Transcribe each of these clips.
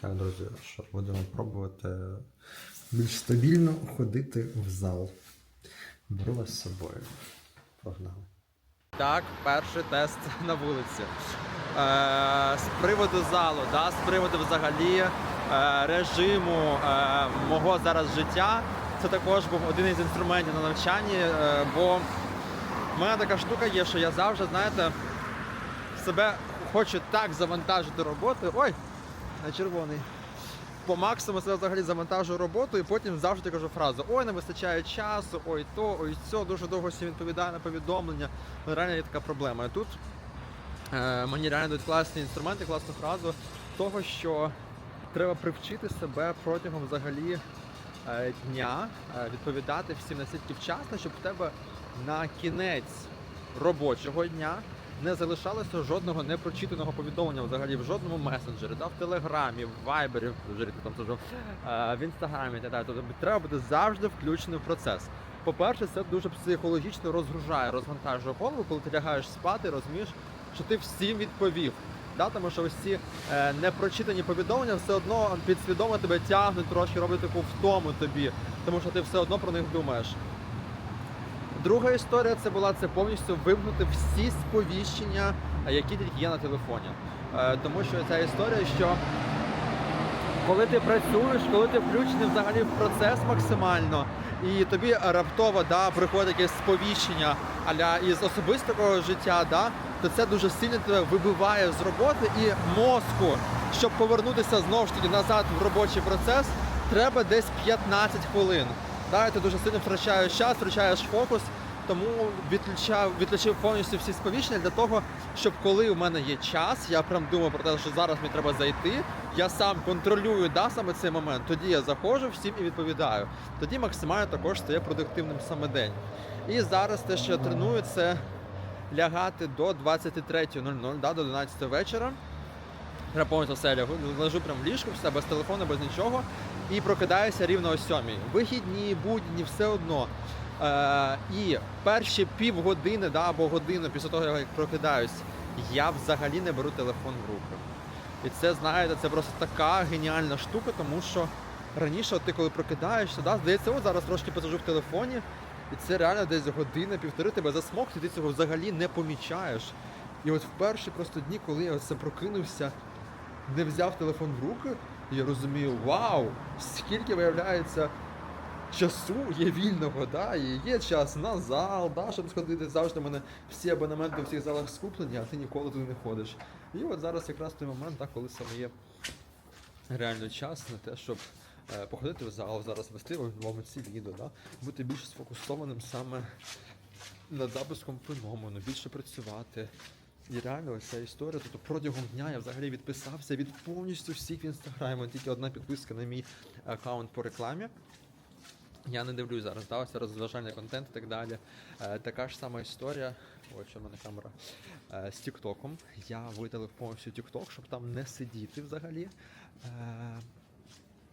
Так, друзі, що будемо пробувати більш стабільно ходити в зал. Беру вас з собою. Погнали. Так, перший тест на вулиці. Е, з приводу залу, да, з приводу взагалі е, режиму е, мого зараз життя, це також був один із інструментів на навчанні, е, бо в мене така штука є, що я завжди, знаєте, себе хочу так завантажити роботою. Ой, на червоний. По максимуму себе взагалі завантажую роботу і потім завжди кажу фразу: ой, не вистачає часу, ой то, ой це, дуже довго всім відповідає на повідомлення. Реально є така проблема. І тут е, мені реально дають класні інструменти, класну фразу того, що треба привчити себе протягом взагалі е, дня е, відповідати всім настільки вчасно, щоб в тебе на кінець робочого дня не залишалося жодного непрочитаного повідомлення взагалі в жодному месенджері, да, в телеграмі, в вайбері, вже там сижу, е, в інстаграмі і так далі. Тобто треба бути завжди включений в процес. По-перше, це дуже психологічно розгружає, розвантажує голову, коли ти лягаєш спати, розумієш, що ти всім відповів. Да, тому що ось ці е, непрочитані повідомлення все одно підсвідомо тебе тягнуть, трошки роблять таку втому тобі, тому що ти все одно про них думаєш. Друга історія це була це повністю вимкнути всі сповіщення, е, які тільки є на телефоні. Е, тому що ця історія, що коли ти працюєш, коли ти включений взагалі в процес максимально, і тобі раптово да, приходить якесь сповіщення аля із особистого життя, да, то це дуже сильно тебе вибиває з роботи і мозку, щоб повернутися знову ж таки назад в робочий процес, треба десь 15 хвилин. Да, ти дуже сильно втрачаєш час, втрачаєш фокус. Тому відключав, відключив повністю всі сповіщення для того, щоб коли у мене є час, я прям думаю про те, що зараз мені треба зайти. Я сам контролюю да, саме цей момент. Тоді я заходжу всім і відповідаю. Тоді максимально також стає продуктивним саме день. І зараз те, що я треную, це лягати до 23.00, да, до 11 вечора. Я повністю все лягу, лежу прямо в ліжку, все без телефону, без нічого. І прокидаюся рівно о сьомій. Вихідні, будні, все одно. Е, і перші півгодини да, або годину після того, як прокидаюсь, я взагалі не беру телефон в руки. І це, знаєте, це просто така геніальна штука, тому що раніше, от ти коли прокидаєшся, да, здається, от зараз трошки посажу в телефоні, і це реально десь година-півтори тебе засмокти, ти цього взагалі не помічаєш. І от в перші просто дні, коли я це прокинувся, не взяв телефон в руки, я розумію, вау, скільки виявляється часу є вільного, да, і є час на зал, да, щоб сходити. Завжди в мене всі абонементи в всіх залах скуплені, а ти ніколи туди не ходиш. І от зараз якраз той момент, да, коли саме є реально час на те, щоб е, походити в зал, зараз вести вам ці відео, да, бути більш сфокусованим саме над запуском феномену, більше працювати. І реально ось ця історія. Тобто протягом дня я взагалі відписався від повністю всіх в інстаграмі. Тільки одна підписка на мій аккаунт по рекламі. Я не дивлюсь зараз, да, ось розважальний контент і так далі. Е, така ж сама історія. Ось що в мене камера е, з Тіктоком. Я видалив повністю Тікток, щоб там не сидіти взагалі. Е,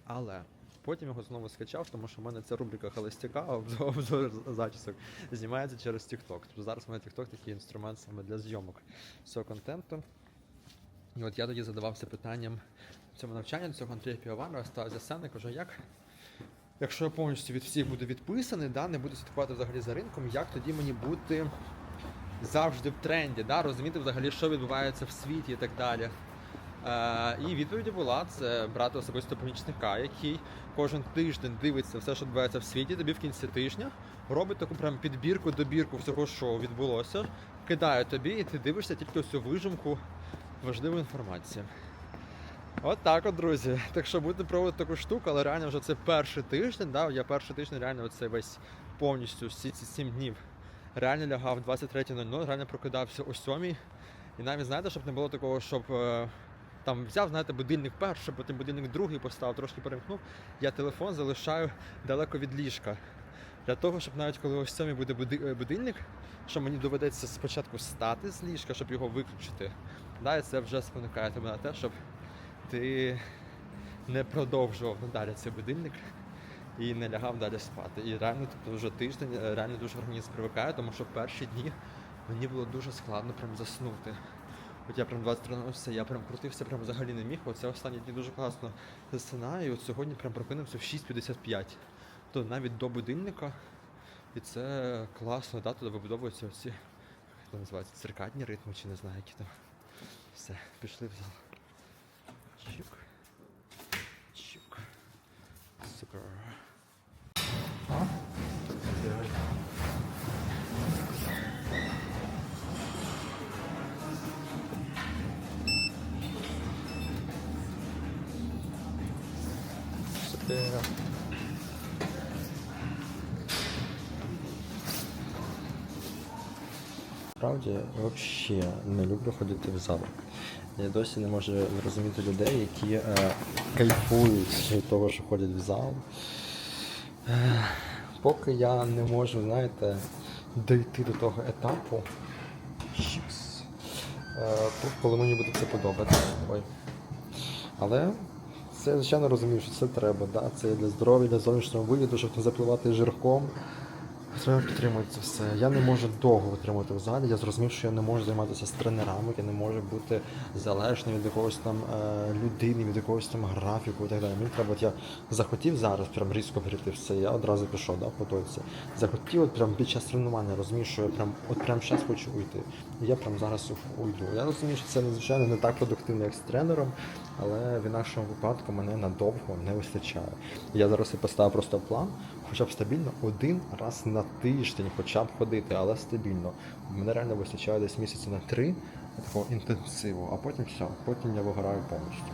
але потім його знову скачав, тому що в мене ця рубрика холостяка, обзор зачісок, знімається через TikTok. Тобто зараз у мене TikTok такий інструмент саме для зйомок цього контенту. І от я тоді задавався питанням цьому навчанні цього Андрія Піованова, став за сцени, кажу, як. Якщо я повністю від всіх буду відписаний, да, не буду слідкувати взагалі за ринком, як тоді мені бути завжди в тренді, да, розуміти взагалі, що відбувається в світі і так далі. Е, і відповіді була це брати особисто помічника, який кожен тиждень дивиться все, що відбувається в світі, тобі в кінці тижня робить таку прям підбірку, добірку всього, що відбулося, кидає тобі, і ти дивишся тільки всю вижимку важливої інформації. От так от, друзі. Так що будете пробувати таку штуку, але реально вже це перший тиждень. Да? Я перший тиждень реально оце весь повністю всі ці 7 днів реально лягав 23.00, реально прокидався о 7 І навіть знаєте, щоб не було такого, щоб е, там взяв, знаєте, будильник перший, потім будильник другий поставив, трошки перемкнув. Я телефон залишаю далеко від ліжка. Для того, щоб навіть коли ось 7 буде е, будильник, що мені доведеться спочатку стати з ліжка, щоб його виключити. Да, і це вже спонукає тебе на те, щоб ти не продовжував надалі цей будильник і не лягав далі спати. І реально тобто вже тиждень е, реально дуже організм привикає, тому що перші дні мені було дуже складно прям заснути. От я прям 20 тренувався, я прям крутився, прям взагалі не міг. Оце останні дні дуже класно засинаю. І от сьогодні прям прокинувся в 6.55. То навіть до будильника. І це класно, да, туди вибудовуються оці, як це називається, циркадні ритми, чи не знаю, які там. Все, пішли в зал. Чук. Супер. Справді, я взагалі не люблю ходити в зал. Я досі не можу зрозуміти людей, які е, кайфують від того, що ходять в зал. Е, поки я не можу, знаєте, дійти до того етапу, е, коли мені буде це подобатися. Ой. Але це, звичайно, розумію, що це треба. Да? Це для здоров'я, для зовнішнього вигляду, щоб не запливати жирком. Треба підтримувати це все. Я не можу довго витримувати в залі. Я зрозумів, що я не можу займатися з тренерами, я не можу бути залежним від якогось там е, людини, від якогось там графіку і так далі. Мені треба, от я захотів зараз прям різко перейти все, я одразу пішов, да, точці. Захотів от прям під час тренування, розумію, що я прям от прям зараз хочу уйти. І я прям зараз уйду. Я розумію, що це надзвичайно не так продуктивно, як з тренером, але в інакшому випадку мене надовго не вистачає. Я зараз і поставив просто план, хоча б стабільно один раз на тиждень, хоча б ходити, але стабільно. Мене реально вистачає десь місяця на три такого інтенсиву, а потім все, потім я вигораю повністю.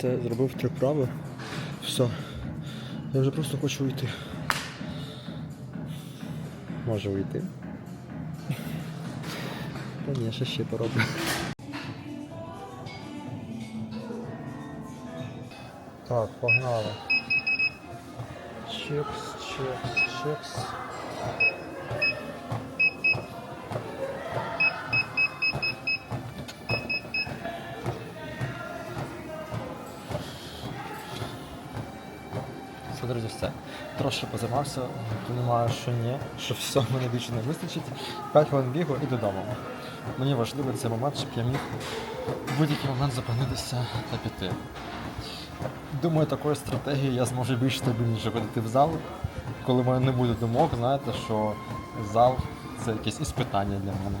Оце зробив три вправи. Все. Я вже просто хочу уйти. Може уйти. Та ні, ще ще пороблю. Так, погнали. Чекс, чекс, чекс. Друзі, все. Трошки позаймався, розумію, що ні, що все мене більше не вистачить. 5 хвилин бігу і додому. Мені важливий цей момент, щоб я міг в будь-який момент зупинитися та піти. Думаю, такою стратегією я зможу більш стабільніше ходити в зал, коли в мене не буде думок, знаєте, що зал це якесь іспитання для мене.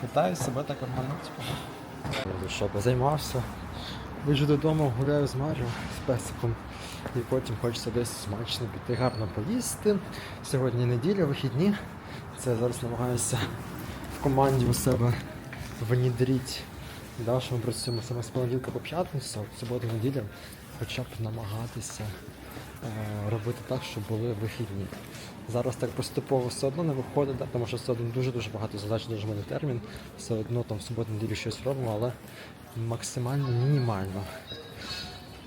Питаю себе так нормально. Що, позаймався, Біжу додому, гуляю з Маріо, з песиком. І потім хочеться десь смачно піти, гарно поїсти. Сьогодні неділя, вихідні. Це я зараз намагаюся в команді у себе внідрити. Да, що ми працюємо саме з понеділка по п'ятницю, в суботу неділя, хоча б намагатися е, робити так, щоб були вихідні. Зараз так поступово все одно не виходить, да, тому що все одно дуже-дуже багато задач дуже мене термін. Все одно там в суботу неділю щось робимо, але максимально мінімально.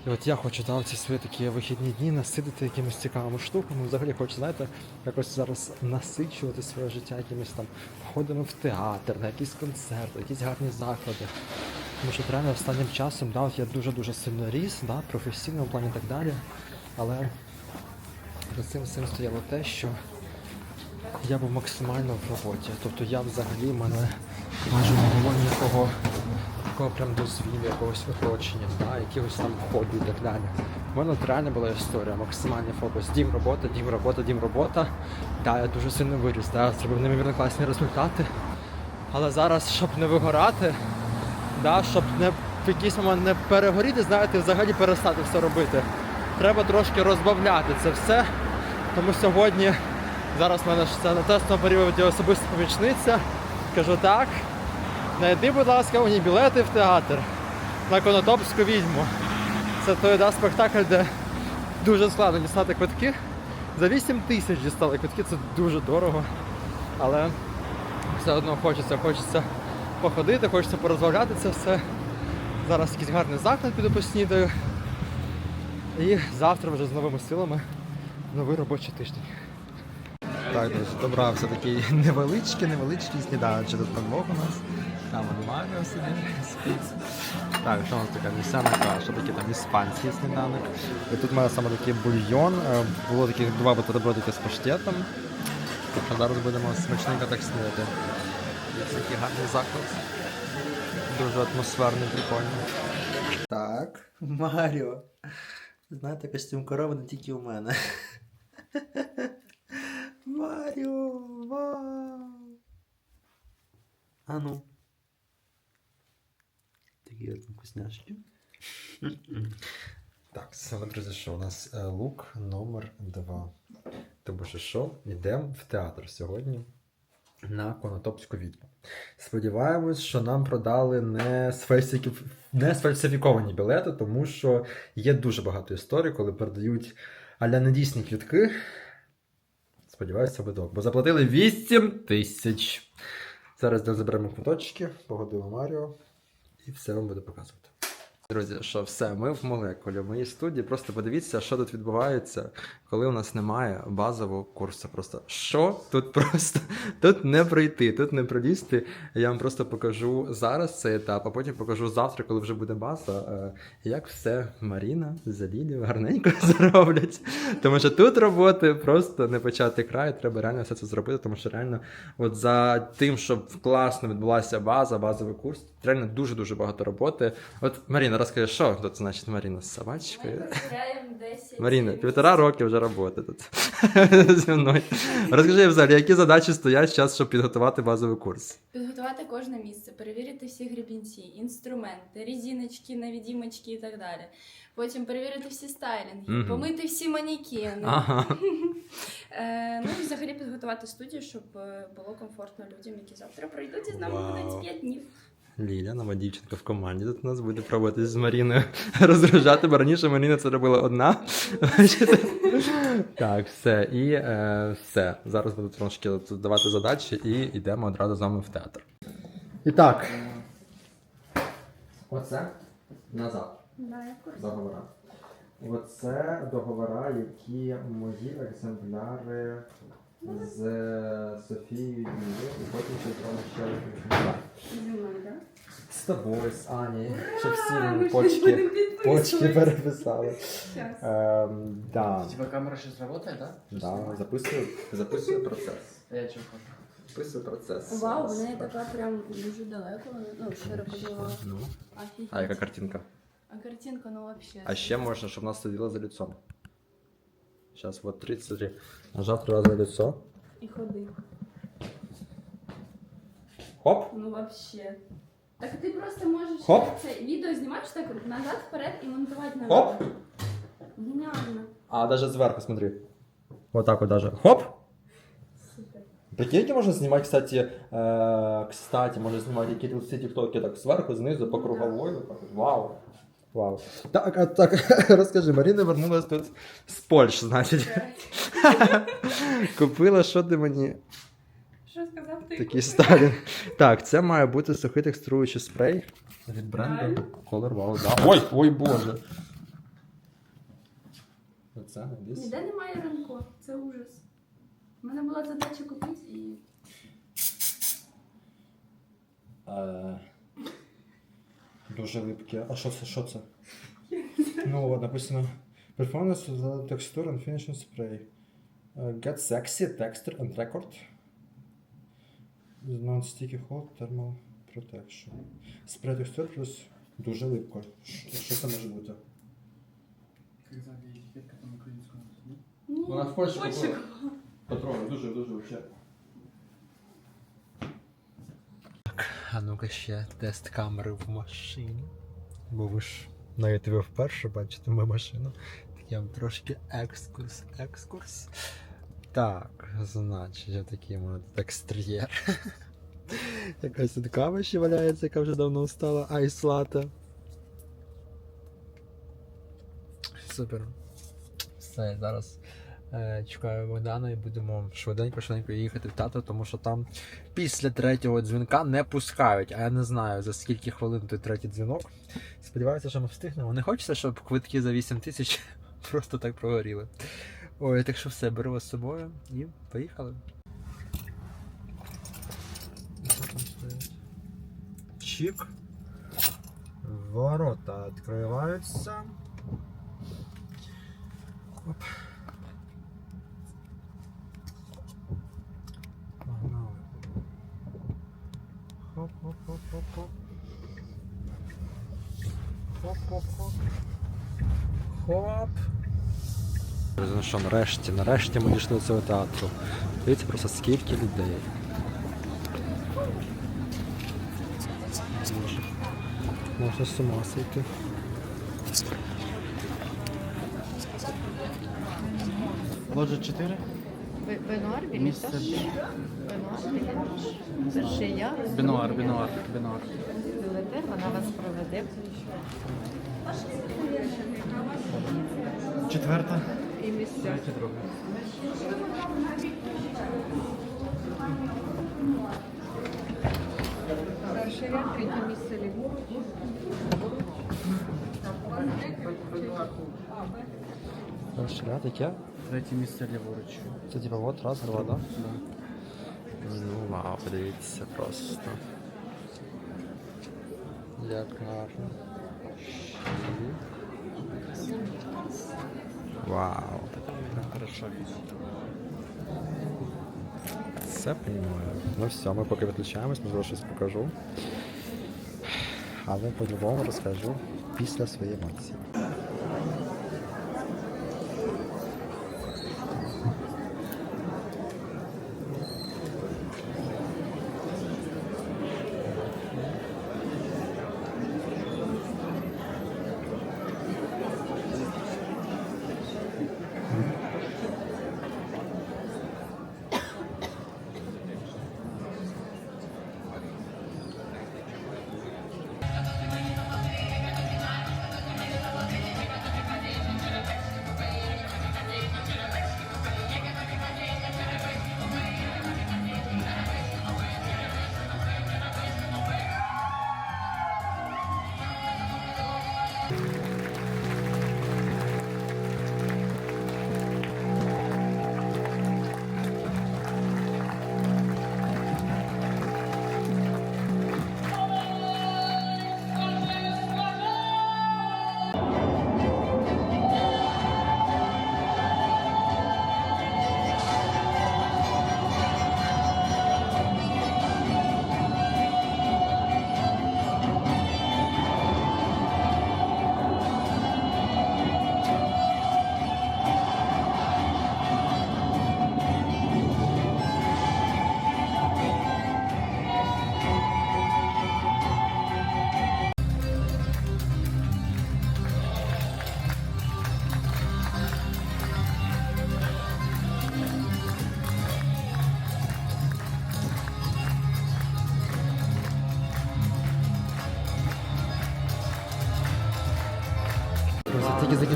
І от я хочу дати ці свої такі вихідні дні насидити якимись цікавими штуками. Взагалі хочу, знаєте, якось зараз насичувати своє життя якимись там ходами в театр, на якісь концерти, якісь гарні заклади. Тому що реально останнім часом да, от я дуже-дуже сильно ріс, да, в професійному плані і так далі. Але за цим всім стояло те, що я був максимально в роботі. Тобто я взагалі в мене майже не було ніякого такого прям дозвілля, якогось оточення, да, якихось там хобі і так далі. У мене от реально була історія, максимальний фокус. Дім робота, дім робота, дім робота. Да, я дуже сильно виріс, да, зробив неймовірно класні результати. Але зараз, щоб не вигорати, да, щоб не в якийсь момент не перегоріти, знаєте, взагалі перестати все робити. Треба трошки розбавляти це все. Тому сьогодні, зараз в мене це на тестовому періоді особиста помічниця. Кажу так, знайди, будь ласка, мені білети в театр на Конотопську відьму. Це той да, спектакль, де дуже складно дістати квитки. За 8 тисяч дістали квитки, це дуже дорого. Але все одно хочеться, хочеться походити, хочеться порозмовляти це все. Зараз якийсь гарний заклад піду поснідаю. І завтра вже з новими силами новий робочий тиждень. Так, друзі, добрався такий невеличкий, невеличкий сніданок через подвох у нас. Там Маріо сидить, спить. Так, що у нас така місцяна каша, такий там іспанський сніданок. І тут у мене саме такий бульйон. Е, Було таких два бутербродики з паштетом. Що зараз будемо смачненько так снідати. Є такий гарний заклад. Дуже атмосферний, прикольний. Так, Маріо. Знаєте, костюм корови не тільки у мене. Маріо, вау! А ну. Такі от вкусняшки. Так, саме, друзі, що у нас е, лук номер 2. Тому що що, йдемо в театр сьогодні на Конотопську відьму. Сподіваємось, що нам продали не, сфальсифі- не сфальсифіковані білети, тому що є дуже багато історій, коли передають аля недійсні квітки. Сподіваюся, видок. Бо заплатили 8 тисяч. Зараз заберемо квиточки, погодимо Маріо і все вам буду показувати. Друзі, що все, ми в молекулі, в моїй студії. Просто подивіться, що тут відбувається, коли у нас немає базового курсу. Просто що тут просто тут не пройти, тут не пролізти. Я вам просто покажу зараз цей етап, а потім покажу завтра, коли вже буде база, е, як все Маріна за гарненько зроблять. Тому що тут роботи просто не почати край, треба реально все це зробити, тому що реально, от за тим, щоб класно відбулася база, базовий курс, реально дуже-дуже багато роботи. От Маріна, розкажи, що тут значить Маріна з собачкою? 10 Маріна, півтора роки вже роботи тут зі мною. Розкажи взагалі, які задачі стоять зараз, щоб підготувати базовий курс? Підготувати кожне місце, перевірити всі гребінці, інструменти, резиночки, навідімочки і так далі. Потім перевірити всі стайлінги, Мгм. помити всі манікени. Ага. Е, ну і взагалі підготувати студію, щоб е, було комфортно людям, які завтра прийдуть і з нами Вау. будуть 5 днів. Ліля, нова дівчинка в команді. Тут у нас буде пробувати з Маріною розгружати, бо раніше Маріна це робила одна. Так, все. І е, все. Зараз буду трошки давати задачі і йдемо одразу з вами в театр. І так. Оце назад. Да, я в курсі. Договора. Оце договора, які мої екземпляри з Софією Юлією, і потім ще зробимо ще? З тобою, з Ані, щоб всі почки, почки переписали. Ем, да, Типа камера сейчас работает, да? да, записую, записую процес. Я чего хочу? Записую процес. Вау, в неї така прям дуже далеко, ну, широко була. Ну. Офігеть. А яка картинка? А картинка, ну вообще. А ще можна, щоб нас сиділо за лицом. Сейчас, вот 33. Нажав три рази на лицо. І ходи. Хоп. Ну вообще. Так ти просто можеш Хоп. це відео знімати так назад, вперед і монтувати на Хоп. відео. Геніально. А, даже сверху, смотри. Вот так вот даже. Хоп! Супер. Прикиньте, можно снимать, кстати, э, кстати, можно снимать какие-то все тиктоки так сверху, знизу, по Ну круговой. Вот так вот. Вау. Вау. Так, а, так, розкажи, Марина вернулась тут з Польщі, значить. Купила, що ти мені Що сказав ти? такий старий. Так, це має бути сухий текстуруючий спрей від бренду? Color Wow. Да. Ой, ой, боже. Оце десь. Ніде немає ранку, це ужас. У мене була задача купити і. Е, Дуже липке. А що це? Що це? Ну, от написано. Performance with texture and finishing spray. Е, Get sexy, texture and record. Non-sticky hold thermal protection. Spray texture плюс дуже липко. Що це може бути? Вона в Польщі Польщі купила. Патрони, дуже, дуже вообще. А ну-ка ще тест камери в машині. Бо ви ж на ютубі вперше бачите мою машину. Так я вам трошки екскурс, екскурс. Так, значить, такий у мене екстер'єр. Якась тут кава ще валяється, яка вже давно стала айслата. Супер. Все, зараз чекаю Богдана і будемо швиденько-швиденько їхати в театр, тому що там після третього дзвінка не пускають. А я не знаю за скільки хвилин той третій дзвінок. Сподіваюся, що ми встигнемо. Не хочеться, щоб квитки за 8 тисяч Просто так прогоріли. Ой, так що все, беру вас з собою і поїхали. Чик. Ворота відкриваються. Оп. Погнали. Хоп-хоп-хоп-хоп-хоп. Хоп-хоп-хоп. Хоп. Ну що, нарешті, нарешті ми дійшли до цього театру. Дивіться просто скільки людей. Можна з ума сойти. Ложа 4. Бенуар, Місце білетаж. Бенуар, білетаж. Перший ярус. Бенуар, Бенуар. Білетер, вона вас проведе. Четверта. І місця. Перший ряд, третє місце ліворуч. Перший ряд, яке? Третє місце ліворуч. Це типа от, раз, два, да? Ну вау, подивіться просто. Як гарно. Ще. Вау. Хорошо. Все понимаю. Ну все, ми поки відключаємось, можливо щось покажу. Але по-любому розкажу після своєї емоції.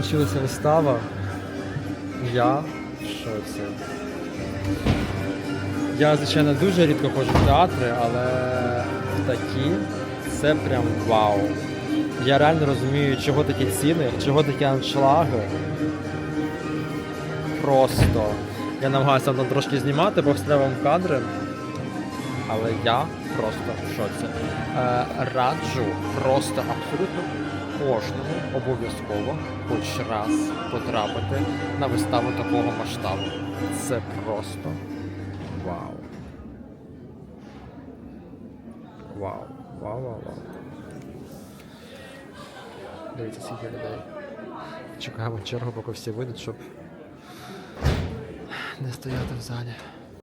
Закінчилася вистава. Я в шоці. Я, звичайно, дуже рідко ходжу в театри, але такі це прям вау. Я реально розумію, чого такі ціни, чого такі аншлаги. Просто. Я намагаюся там трошки знімати, бо вам кадри. Але я просто в шоці. Е, раджу просто абсолютно кожному обов'язково хоч раз потрапити на виставу такого масштабу. Це просто вау. Вау. Вау, вау, вау. Дивіться, скільки людей. Чекаємо чергу, поки всі вийдуть, щоб не стояти в залі.